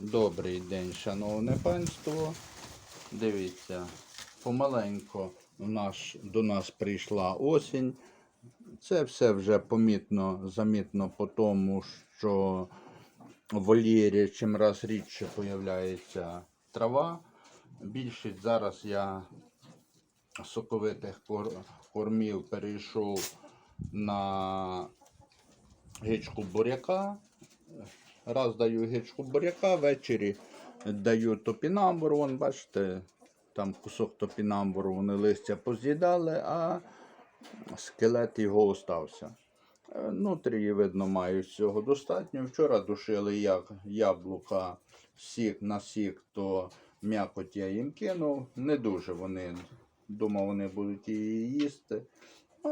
Добрий день, шановне панство. Дивіться, помаленько у нас, до нас прийшла осінь. Це все вже помітно, замітно по тому, що в вольєрі чим раз рідше появляється трава. Більшість зараз я соковитих кор- кормів перейшов на гичку буряка. Раз даю гичку буряка, ввечері даю топінамбур. Вон, бачите, там кусок топінамбуру, вони листя поз'їдали, а скелет його остався. Е, Нутрії, видно, мають цього достатньо. Вчора душили як яблука, сік на сік, то м'якоть я їм кинув. Не дуже вони, думав, вони будуть її їсти.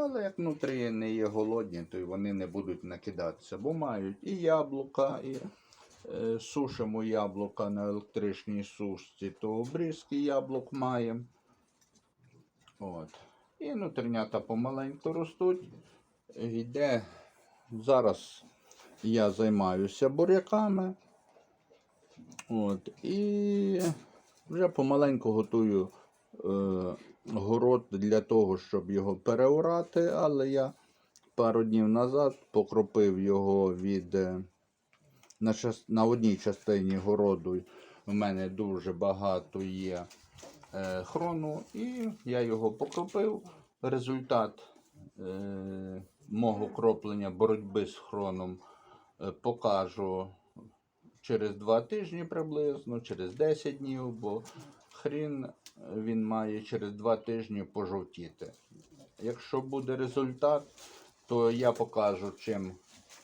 Але як внутрі не є голодні, то й вони не будуть накидатися, бо мають і яблука, і е, сушимо яблука на електричній сушці, то обрізки яблук маємо. От. І нутринята помаленьку ростуть. Йде. Зараз я займаюся буряками. От. І вже помаленьку готую е, город для того, щоб його переорати, але я пару днів назад покропив його від е, на, час, на одній частині городу. У мене дуже багато є е, хрону, і я його покропив. Результат е, мого кроплення боротьби з хроном е, покажу через 2 тижні приблизно, через 10 днів, бо хрін він має через 2 тижні пожовтіти. Якщо буде результат, то я покажу, чим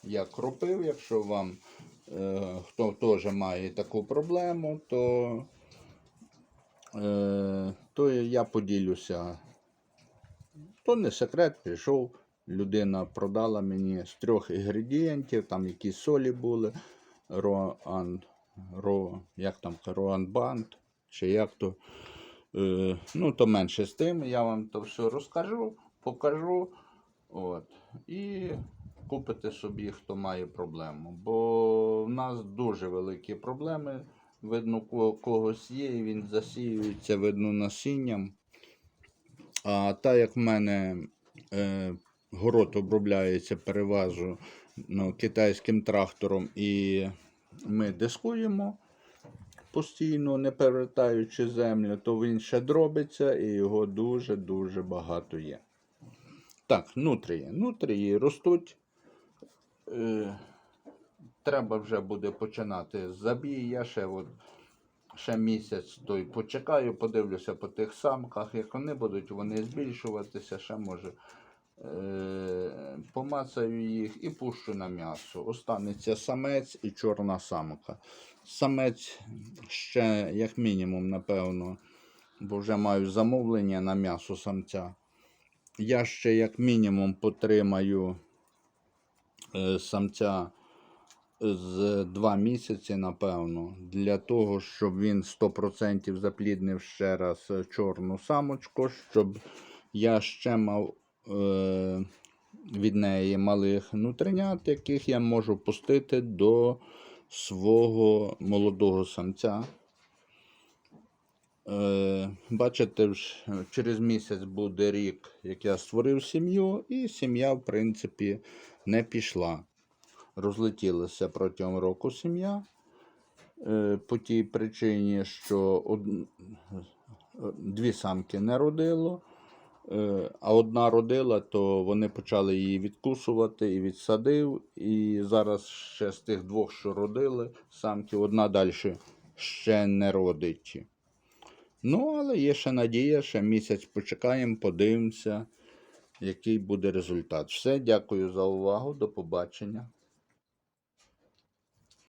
я кропив. Якщо вам е, хто теж має таку проблему, то, е, то я поділюся. То не секрет, прийшов, людина продала мені з трьох інгредієнтів, там якісь солі були, роан, ро, як там, роанбанд, чи як то. Е, ну, то менше з тим, я вам то все розкажу, покажу. От. І купите собі, хто має проблему. Бо в нас дуже великі проблеми. Видно, когось є, і він засіюється, видно, насінням. А так як в мене е, город обробляється переважно ну, китайським трактором, і ми дискуємо постійно, не перевертаючи землю, то він ще дробиться і його дуже-дуже багато є. Так, нутрії. Нутрії ростуть. Е, треба вже буде починати забій. Я ще, от, ще місяць той почекаю, подивлюся по тих самках. Як вони будуть, вони збільшуватися, ще може. Е, помацаю їх і пущу на м'ясо. Останеться самець і чорна самка. Самець ще, як мінімум, напевно, бо вже маю замовлення на м'ясо самця. Я ще, як мінімум, потримаю е, самця з 2 місяці, напевно, для того, щоб він 100% запліднив ще раз чорну самочку, щоб я ще мав е, від неї малих нутринят, яких я можу пустити до свого молодого самця. Е, бачите, через місяць буде рік, як я створив сім'ю, і сім'я, в принципі, не пішла. Розлетілася протягом року сім'я. Е, по тій причині, що од... дві самки не родило, е, а одна родила, то вони почали її відкусувати і відсадив. І зараз ще з тих двох, що родили, самки, одна далі ще не родить. Ну, але є ще надія, ще місяць почекаємо, подивимося, який буде результат. Все, дякую за увагу, до побачення.